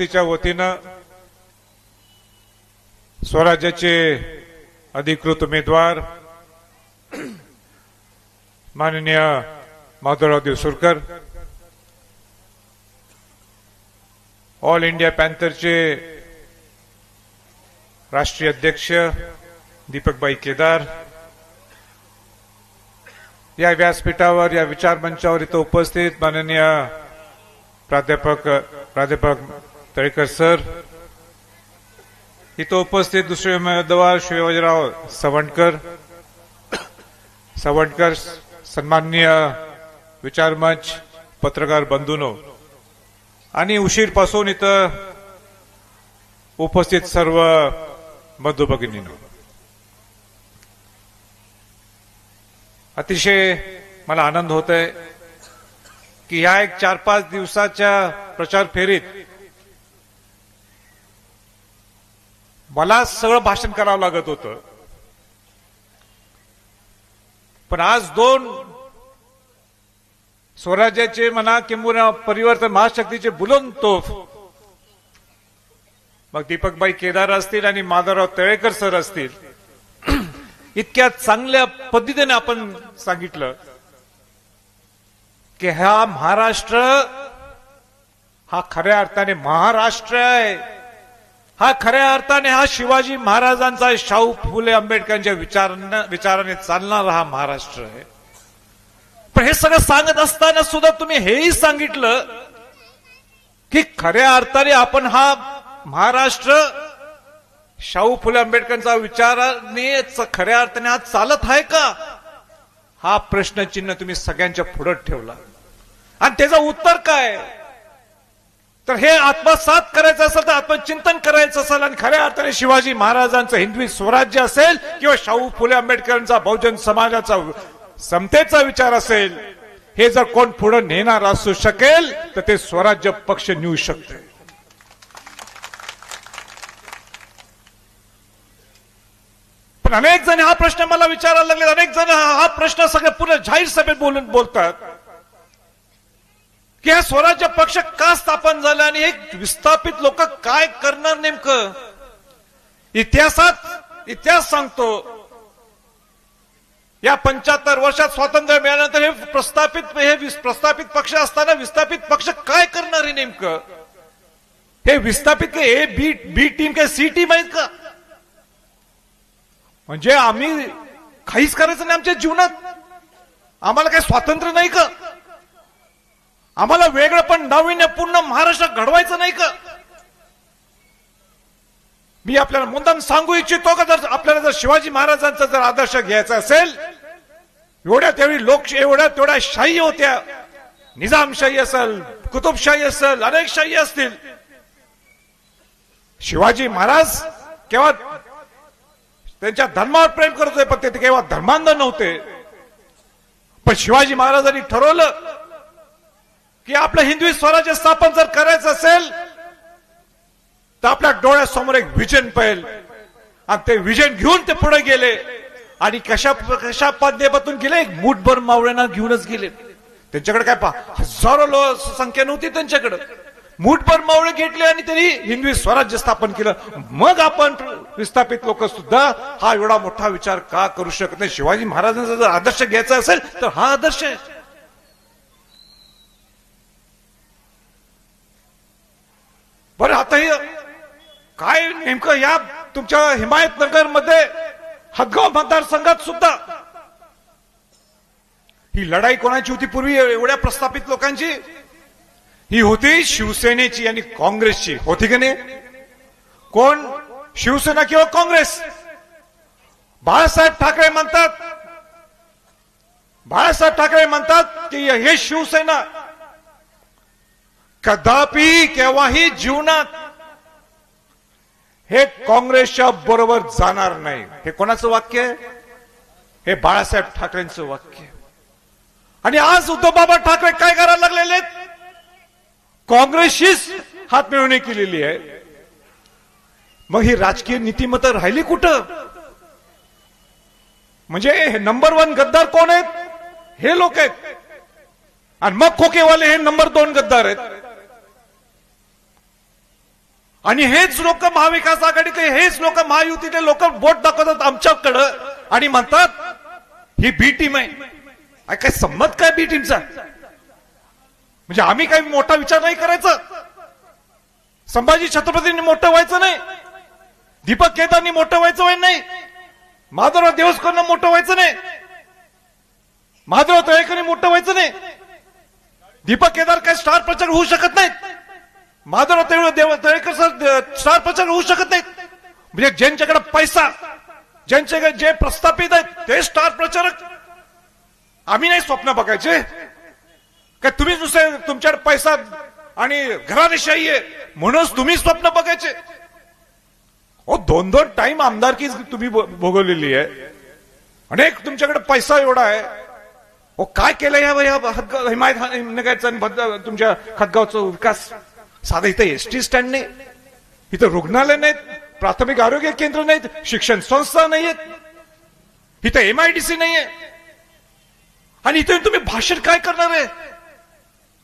शक्तीच्या वतीनं स्वराज्याचे अधिकृत उमेदवार माननीय माधवराव देवसुरकर ऑल इंडिया पॅन्थरचे राष्ट्रीय अध्यक्ष दीपकबाई केदार या व्यासपीठावर या विचार मंचावर इथं उपस्थित माननीय प्राध्यापक प्राध्यापक तळेकर सर इथं उपस्थित दुसरे उमेदवार शिवाजीराव सवंडकर सवंडकर सन्माननीय विचारमंच पत्रकार बंधूनो आणि उशीरपासून इथं उपस्थित सर्व बंधुभगिनीनो अतिशय मला आनंद होत आहे की ह्या एक चार पाच दिवसाच्या प्रचार फेरीत मला सगळं भाषण करावं लागत होतं. पण आज दोन स्वराज्याचे म्हणा किंबुना परिवर्तन महाशक्तीचे बुलंद तोफ. मग दीपकबाई केदार असतील आणि माधवराव तळेकर सर असतील. इतक्या चांगल्या पद्धतीने आपण सांगितलं की हा महाराष्ट्र हा खऱ्या अर्थाने महाराष्ट्र आहे. हा खऱ्या अर्थाने हा शिवाजी महाराजांचा शाहू फुले आंबेडकरांच्या विचारांना विचाराने चालणारा हा महाराष्ट्र आहे. पण हे सगळं सांगत असताना सुद्धा तुम्ही हेही सांगितलं की खऱ्या अर्थाने आपण हा महाराष्ट्र शाहू फुले आंबेडकरांचा विचाराने खऱ्या अर्थाने हा चालत आहे का? हा प्रश्नचिन्ह तुम्ही सगळ्यांच्या पुढत ठेवला. आणि त्याचं उत्तर काय? तर हे आत्मसात करायचं असेल तर आत्मचिंतन करायचं असेल आणि खऱ्या अर्थाने शिवाजी महाराजांचं हिंदवी स्वराज्य असेल किंवा शाहू फुले आंबेडकरांचा बहुजन समाजाचा समतेचा विचार असेल हे जर कोण पुढे नेणार असू शकेल तर ते स्वराज्य पक्ष नेऊ शकते. पण अनेक जण हा प्रश्न मला विचारायला लागले अनेक जण हा हा प्रश्न सगळे पूर्ण जाहीर सभेत बोलून बोलतात. की हा स्वराज्य पक्ष का स्थापन झाला आणि एक विस्थापित लोक काय करणार नेमकं? इतिहासात इतिहास सांगतो. या पंच्याहत्तर वर्षात स्वातंत्र्य मिळाल्यानंतर हे प्रस्थापित हे प्रस्थापित पक्ष असताना विस्थापित पक्ष काय करणार आहे नेमकं? हे विस्थापित काय? ए बी बी टीम काय? सी टीम आहेत का? म्हणजे आम्ही काहीच करायचं नाही आमच्या जीवनात. आम्हाला काही स्वातंत्र्य नाही का? आम्हाला वेगळं पण नाविन्यपूर्ण महाराष्ट्र घडवायचं नाही का? मी आपल्याला मुद्दाम सांगू इच्छितो का? जर आपल्याला जर शिवाजी महाराजांचा जर आदर्श घ्यायचा असेल एवढ्या तेवढी लोक एवढ्या तेवढ्या शाही होत्या. निजामशाही असेल कुतुबशाही असेल अनेक शाही असतील. शिवाजी महाराज केव्हा त्यांच्या धर्मावर प्रेम करत होते पण ते केव्हा धर्मांध नव्हते. पण शिवाजी महाराजांनी ठरवलं की आपलं हिंदवी स्वराज्य स्थापन जर करायचं असेल तर आपल्या डोळ्यासमोर एक विजन पाहिजे आणि ते विजन घेऊन ते पुढे गेले. आणि कशा कशा माध्यमातून गेले? एक मुठभर मावळ्यांना घेऊनच गेले. त्यांच्याकडे काय पहा हजारो लो संख्या नव्हती त्यांच्याकडे. मुठभर मावळे घेतले आणि त्यांनी हिंदवी स्वराज्य स्थापन केलं. मग आपण विस्थापित लोक सुद्धा हा एवढा मोठा विचार का करू शकत नाही? शिवाजी महाराजांचा जर आदर्श घ्यायचा असेल तर हा आदर्श आहे बरं आता हे काय नेमकं या तुमच्या हिमायतनगरमध्ये हदगाव मतदारसंघात सुद्धा? ही लढाई कोणाची होती पूर्वी? एवढ्या प्रस्थापित लोकांची? ही होती शिवसेनेची आणि काँग्रेसची. होती की नाही? कोण? शिवसेना किंवा काँग्रेस? बाळासाहेब ठाकरे म्हणतात बाळासाहेब ठाकरे म्हणतात की हे शिवसेना कदापि केव्हाही जीवनात हे काँग्रेसच्या बरोबर जाणार नाही. हे कोणाचं वाक्य आहे? हे बाळासाहेब ठाकरेंचं वाक्य आणि आज उद्धव बाबा ठाकरे काय करायला लागलेले आहेत? काँग्रेसशीच हात मिळवणी केलेली आहे. मग ही राजकीय नीतिमत्ता राहिली कुठं? म्हणजे हे नंबर वन गद्दार कोण आहेत? हे लोक आहेत. आणि मग खोकेवाले हे नंबर दोन गद्दार आहेत. आणि हेच लोक महाविकास आघाडीचे हेच लोक महायुतीचे लोक बोट दाखवतात आमच्याकडं. आणि म्हणतात ही बी टीम आहे. काय संमत काय बी टीमचा म्हणजे आम्ही काही मोठा विचार नाही करायचा. संभाजी छत्रपतींनी मोठं व्हायचं नाही. दीपक केदारनी मोठं व्हायचं व्हाय नाही. माधवराव देवस्करनं मोठं व्हायचं नाही. माधवराव तळेकरनी मोठं व्हायचं नाही. दीपक केदार काय स्टार प्रचार होऊ शकत नाहीत. माधवराव तेवढं देव तळेकर स्टार प्रचार होऊ शकत नाहीत. म्हणजे ज्यांच्याकडे पैसा ज्यांच्याकडे जे प्रस्थापित आहेत ते स्टार प्रचारक. आम्ही नाही स्वप्न बघायचे. काय तुम्ही दुसरे तुमच्याकडे पैसा आणि घराणेशाही आहे म्हणूनच तुम्ही स्वप्न बघायचे. हो दोन दोन टाइम आमदारकी तुम्ही भोगवलेली आहे. अनेक तुमच्याकडे पैसा एवढा आहे. हो काय केलं या हिमायत आणि तुमच्या खतगावचा विकास? साधा इथं एस टी स्टँड नाही. इथं रुग्णालय नाहीत प्राथमिक आरोग्य केंद्र नाहीत शिक्षण संस्था नाहीयेत. इथं एमआयडीसी नाहीये. आणि इथं तुम्ही भाषण काय करणार आहे?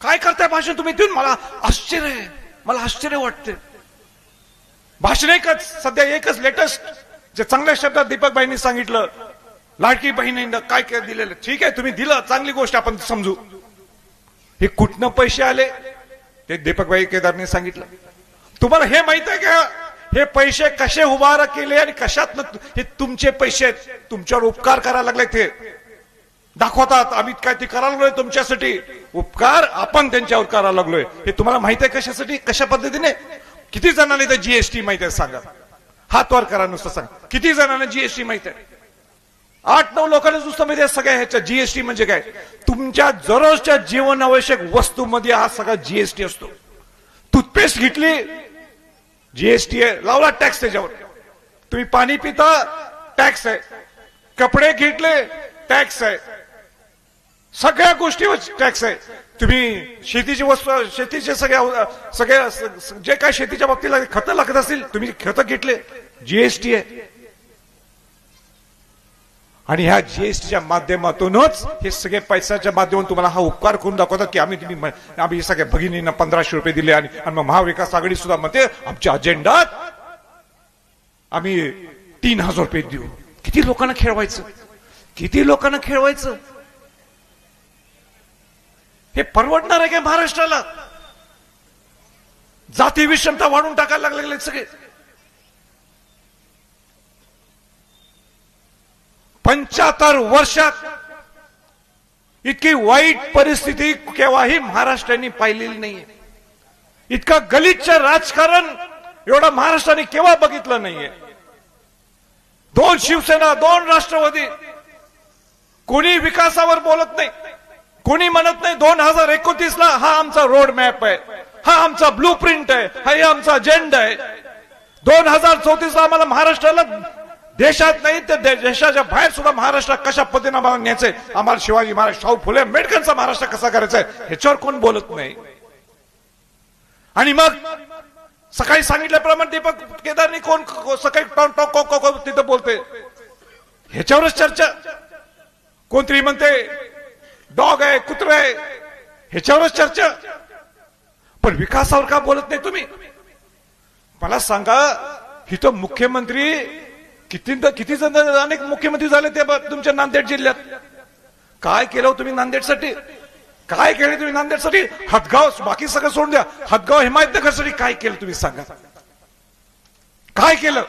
काय करताय भाषण तुम्ही? इथून मला आश्चर्य आहे. मला आश्चर्य वाटते भाषण एकच सध्या एकच लेटेस्ट जे चांगल्या शब्दात दीपक भाईंनी सांगितलं लाडकी बहिणीनं काय काय दिलेलं? ठीक आहे तुम्ही दिलं चांगली गोष्ट आपण समजू. हे कुठनं पैसे आले? ते दीपकभाई केदारने सांगितलं. तुम्हाला हे माहीत आहे का? हे पैसे कसे उभार केले आणि कशात हे तुमचे पैसे आहेत? तुमच्यावर उपकार करायला लागले ते दाखवतात. आम्ही काय ते करायला लागलोय तुमच्यासाठी. उपकार आपण त्यांच्यावर करायला लागलोय. हे तुम्हाला माहीत आहे कशासाठी? कशा पद्धतीने? किती जणांना इथं जीएसटी माहिती आहे सांगा. हात वर करा नुसतं सांगा. किती जणांना जीएसटी माहीत आहे? आठ नऊ लोकांना दुसरं माहिती आहे सगळ्या ह्याच्या जीएसटी म्हणजे काय? तुमच्या दररोजच्या जीवनावश्यक वस्तूमध्ये हा सगळा जीएसटी असतो. टूथपेस्ट घेतली जीएसटी आहे लावला टॅक्स त्याच्यावर. तुम्ही पाणी पिता टॅक्स आहे. कपडे घेतले टॅक्स आहे. सगळ्या गोष्टीवर टॅक्स आहे. तुम्ही शेतीची वस्तू शेतीचे सगळ्या सगळ्या जे काय शेतीच्या बाबतीला खतं लागत असतील तुम्ही खतं घेतले जीएसटी आहे. आणि ह्या जीएसटीच्या माध्यमातूनच हे सगळे पैशाच्या माध्यमातून तुम्हाला हा उपकार करून दाखवतात की आम्ही तुम्ही आम्ही सगळ्या भगिनींना पंधराशे रुपये दिले आणि मग महाविकास आघाडी सुद्धा म्हणते आमच्या अजेंडात आम्ही तीन हजार रुपये देऊ. किती लोकांना खेळवायचं? किती लोकांना खेळवायचं? हे परवडणार आहे का महाराष्ट्राला? जाती विषमता वाढून टाकायला लागले सगळे. पंच्याहत्तर वर्षात इतकी वाईट परिस्थिती केव्हाही महाराष्ट्राने पाहिलेली नाहीये. इतकं गलिच्छ राजकारण एवढं महाराष्ट्राने केव्हा बघितलं नाहीये. दोन शिवसेना दोन राष्ट्रवादी कोणी विकासावर बोलत नाही कोणी म्हणत नाही दोन हजार एकोणतीस ला हा आमचा रोड मॅप आहे हा आमचा ब्लू प्रिंट आहे हा आमचा अजेंडा आहे. दोन हजार चौतीस ला आम्हाला महाराष्ट्राला देशात नाही तर देशाच्या बाहेर सुद्धा महाराष्ट्र कशा पद्धतीने आम्हाला न्यायचंय? आम्हाला शिवाजी महाराज शाहू फुले आंबेडकरचा महाराष्ट्र कसा करायचा आहे ह्याच्यावर कोण बोलत नाही. आणि मग सकाळी सांगितल्याप्रमाणे दीपक केदारनी कोण सकाळी टॉक टॉक टॉक टॉक तिथं बोलते ह्याच्यावरच चर्चा. कोणतरी म्हणते डॉग आहे कुत्र आहे. ह्याच्यावरच चर्चा. पण विकासावर का बोलत नाही तुम्ही? मला सांगा इथं मुख्यमंत्री किती किती जण अनेक मुख्यमंत्री झाले ते तुमच्या नांदेड जिल्ह्यात. काय केलं हो तुम्ही नांदेडसाठी? काय केलं तुम्ही नांदेडसाठी? हदगाव बाकी सगळं सोडून द्या. हदगाव हिमायतनगरसाठी काय केलं तुम्ही सांगा? काय केलं?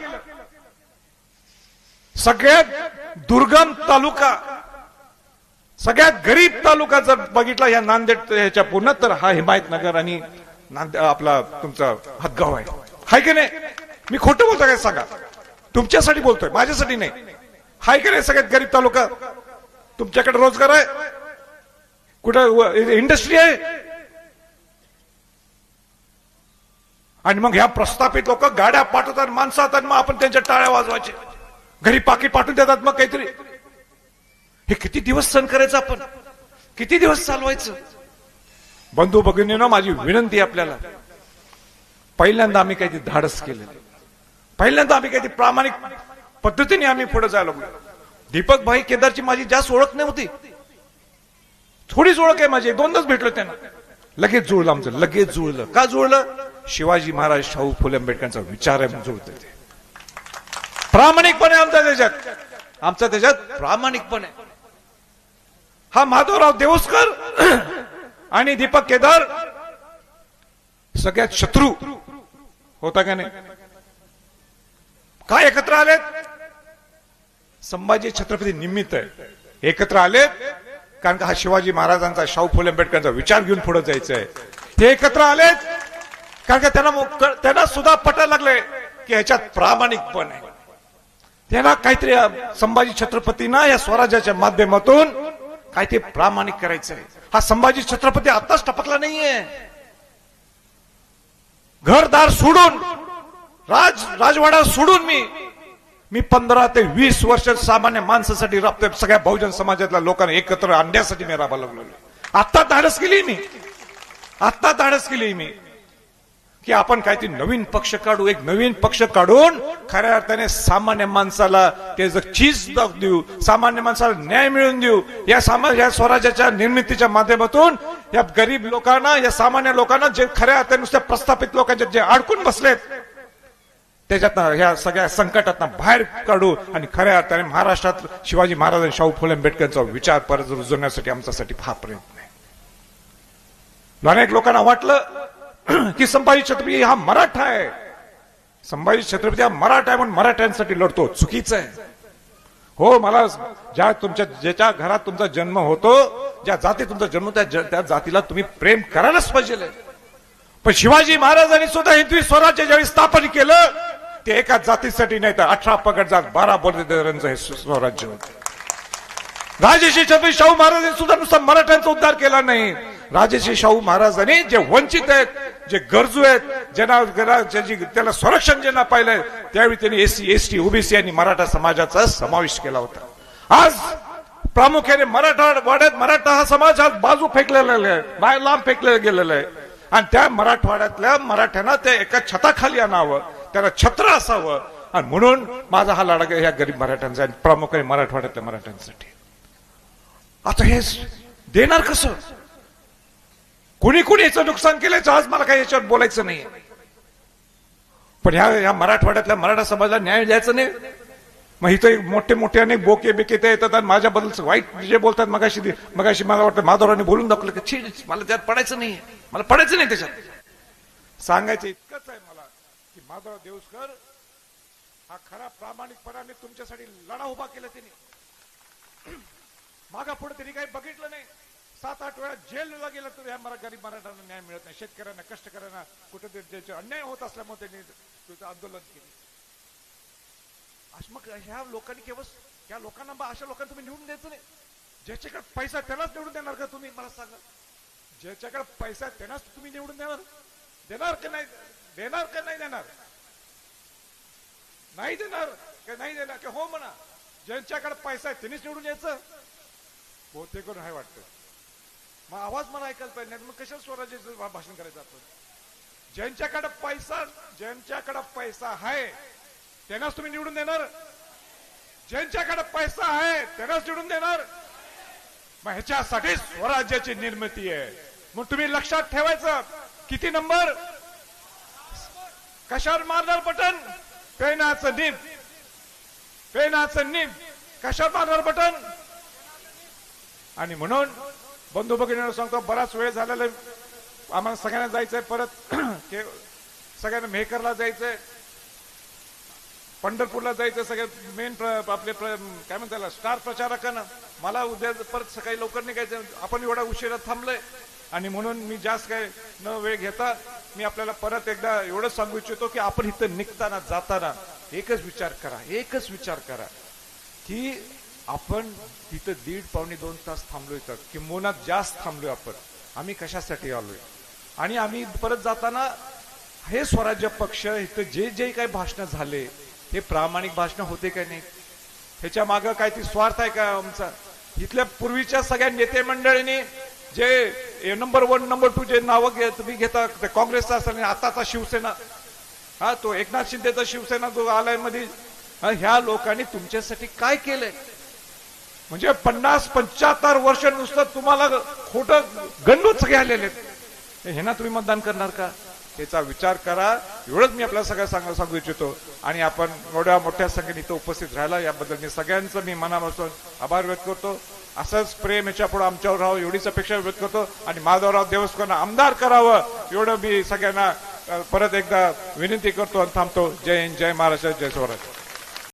सगळ्यात दुर्गम तालुका सगळ्यात गरीब तालुका जर बघितला या नांदेड ह्याच्या पूर्ण तर हा हिमायतनगर आणि नांदे आपला तुमचा हदगाव आहे. हाय की नाही? मी खोटं बोलतो काय सांगा? तुमच्यासाठी बोलतोय माझ्यासाठी नाही. हाय का नाही सगळ्यात गरीब तालुका? तुमच्याकडे रोजगार आहे? कुठं इंडस्ट्री आहे? आणि मग ह्या प्रस्थापित लोक गाड्या पाठवतात माणसं आणि मग आपण त्यांच्या टाळ्या वाजवायचे. घरी पाकिट पाठवून देतात मग काहीतरी. हे किती दिवस सण करायचं आपण? किती दिवस चालवायचं? बंधू भगिनीनं माझी विनंती आहे आपल्याला. पहिल्यांदा आम्ही काहीतरी धाडस केलेलं पहिल्यांदा आम्ही काही प्रामाणिक पद्धतीने आम्ही पुढे जायला लागलो. दीपक भाई केदारची माझी जास्त ओळख नव्हती थोडीच ओळख आहे माझी दोनदाच भेटलो त्यांना. लगेच जुळलं आमचं लगेच जुळलं. का जुळलं? शिवाजी महाराज शाहू फुले आंबेडकरांचा विचार आहे जुळत जुळते ते. प्रामाणिकपणे आमच्या त्याच्यात आमचा त्याच्यात प्रामाणिकपणे. हा माधवराव देवस्कर आणि दीपक केदार सगळ्यात शत्रू होता का नाही? काय एकत्र आलेत? संभाजी छत्रपती निमित्त आहे. एकत्र आलेत कारण का हा शिवाजी महाराजांचा शाहू फुले आंबेडकरांचा विचार घेऊन पुढे जायचं आहे ते एकत्र आलेत कारण का त्यांना त्यांना सुद्धा पटायला लागले की ह्याच्यात प्रामाणिकपण आहे. त्यांना काहीतरी संभाजी छत्रपतींना या स्वराज्याच्या माध्यमातून काहीतरी प्रामाणिक करायचं आहे हा संभाजी छत्रपती आताच टपकला नाहीये. घरदार सोडून राज राजवाडा सोडून मी मी पंधरा ते वीस वर्ष सामान्य माणसासाठी राबतोय. सगळ्या बहुजन समाजातल्या लोकांना एकत्र आणण्यासाठी मी राबा लागलो आत्ता धाडस केली मी. आत्ता धाडस केली मी. की आपण काहीतरी नवीन पक्ष काढू एक नवीन पक्ष काढून खऱ्या अर्थाने सामान्य माणसाला ते चीज देऊ सामान्य माणसाला न्याय मिळवून देऊ या सामा या स्वराज्याच्या निर्मितीच्या माध्यमातून या गरीब लोकांना या सामान्य लोकांना जे खऱ्या अर्थाने नुसत्या प्रस्थापित लोकांच्या जे अडकून बसलेत त्याच्यातनं ह्या सगळ्या संकटातनं बाहेर काढू आणि खऱ्या अर्थाने महाराष्ट्रात शिवाजी महाराज आणि शाहू फुले आंबेडकरचा विचार परत रुजवण्यासाठी आमच्यासाठी फार प्रयत्न आहे. अनेक लोकांना वाटलं की संभाजी छत्रपती हा मराठा आहे. संभाजी छत्रपती हा मराठा आहे म्हणून मराठ्यांसाठी लढतो. चुकीचं आहे. हो मला ज्या तुमच्या ज्याच्या घरात तुमचा जन्म होतो ज्या जाती तुमचा जन्म त्या त्या जातीला तुम्ही प्रेम करायलाच पाहिजे. पण शिवाजी महाराजांनी सुद्धा हिंदवी स्वराज्य ज्यावेळी स्थापन केलं ते एका जातीसाठी नाही तर अठरा पगड जात बारा बलदेवरांचं हे स्वराज्य होतं राजेश्री छत्रपती शाहू महाराजांनी सुद्धा नुसता मराठ्यांचा उद्धार केला नाही. राजेश्री शाहू महाराजांनी जे वंचित आहेत जे गरजू आहेत ज्यांना ज्यांना- ज्याची त्याला संरक्षण ज्यांना पाहिलंय त्यावेळी त्यांनी एससी एसटी ओबीसी आणि मराठा समाजाचा समावेश केला होता. आज प्रामुख्याने मराठा वाड्यात मराठा हा समाज आज बाजू फेकलेला आहे बाहेर लांब फेकलेला गेलेला आहे. आणि त्या मराठवाड्यातल्या मराठ्यांना ते एका छताखाली आणावं. त्याला छत्र असावं. आणि म्हणून माझा हा लढा ह्या गरीब मराठ्यांचा आणि प्रामुख्याने मराठवाड्यातल्या मराठ्यांसाठी. आता हे देणार कसं? कोणी कोणी याचं नुकसान केल्याचं आज मला काही याच्यावर बोलायचं नाही पण ह्या ह्या मराठवाड्यातल्या मराठा समाजाला न्याय द्यायचा नाही. मग इथं मोठे मोठे अनेक बोके बिके ते येतात आणि माझ्याबद्दल वाईट जे बोलतात मगाशी मगाशी मला वाटतं माधवराने बोलून दाखवलं की छी मला त्यात पडायचं नाही मला पडायचं नाही त्याच्यात. सांगायचं इतकंच आहे. मला की माधवराव हा खरा प्रामाणिकपणाने तुमच्यासाठी लढा उभा केला त्यांनी मागा पुढे त्यांनी काही बघितलं नाही. सात आठ वेळा जेलला गेला तर ह्या मरा गरीब मराठ्यांना न्याय मिळत नाही. शेतकऱ्यांना कष्टकऱ्यांना कुठेतरी ज्याचे अन्याय होत असल्यामुळे त्यांनी तुझं आंदोलन केले. अश- मग ह्या लोकांनी केवळ ह्या लोकांना बा- अशा लोकांना तुम्ही निवडून द्यायचं नाही. ज्याच्याकडे पैसा त्यालाच निवडून देणार का तुम्ही? मला सांगा. ज्याच्याकडे पैसा त्यांनाच तुम्ही निवडून देणार? देणार का नाही? देणार का नाही देणार? नाही देणार का नाही देणार? की हो म्हणा. ज्यांच्याकडे पैसा आहे त्यांनीच निवडून यायचं. बहुतेक करून आहे वाटतं. मग आवाज मला ऐकायला पाहिजे नाही मग कशाला स्वराज्याचं भाषण करायचं आपण? ज्यांच्याकडे पैसा ज्यांच्याकडे पैसा आहे त्यांनाच तुम्ही निवडून देणार. ज्यांच्याकडे पैसा आहे त्यांनाच निवडून देणार. मग ह्याच्यासाठी स्वराज्याची निर्मिती आहे. मग तुम्ही लक्षात ठेवायचं. किती नंबर? कशावर मारणार बटन? पेनाचं निब पेनाचं निब कशावर मारणार बटन? आणि म्हणून बंधू भगिनींना सांगतो बराच वेळ झालेला आम्हाला सगळ्यांना जायचंय परत के- सगळ्यांना मेहकरला जायचंय. पंढरपूरला जायचं सगळे मेन आपले प्र- काय म्हणता त्याला स्टार प्रचारकांना. मला उद्या परत सकाळी लवकर निघायचं आपण एवढा उशिरा थांबलोय. आणि म्हणून मी जास्त काय न वेळ घेता मी आपल्याला परत एकदा एवढं सांगू इच्छितो की आपण इथं निघताना जाताना एकच विचार करा एकच विचार करा की आपण तिथं दीड पावणे दोन तास थांबलोय तर किंबोना जास्त थांबलोय आपण. आम्ही कशासाठी आलोय? आणि आम्ही परत जाताना हे स्वराज्य पक्ष इथं जे जे काही भाषणं झाले हे प्रामाणिक भाषणं होते का नाही? ह्याच्या मागं काय ती स्वार्थ आहे का आमचा? इथल्या पूर्वीच्या सगळ्या नेते मंडळींनी जे नंबर वन नंबर टू जे नावं घे तुम्ही घेता ते काँग्रेसचा असेल आणि आताचा शिवसेना. हा तो एकनाथ शिंदेचा शिवसेना जो आलायमध्ये ह्या लोकांनी तुमच्यासाठी काय केलंय? म्हणजे पन्नास पंच्याहत्तर वर्ष नुसतं तुम्हाला खोटं गंडूच घ्यालेले आहेत. हे ना तुम्ही मतदान करणार का? त्याचा विचार करा. एवढंच मी आपल्या सगळ्या सांग सांगू इच्छितो. आणि आपण एवढ्या मोठ्या संख्येने इथं उपस्थित राहिला. याबद्दल मी सगळ्यांचं मी मनापासून आभार व्यक्त करतो. असंच प्रेम याच्यापुढे आमच्यावर राहावं एवढीच अपेक्षा व्यक्त करतो. आणि माधवराव देवस्करांना आमदार करावं एवढं मी सगळ्यांना परत एकदा विनंती करतो आणि थांबतो. जय हिंद जय महाराष्ट्र जय स्वराज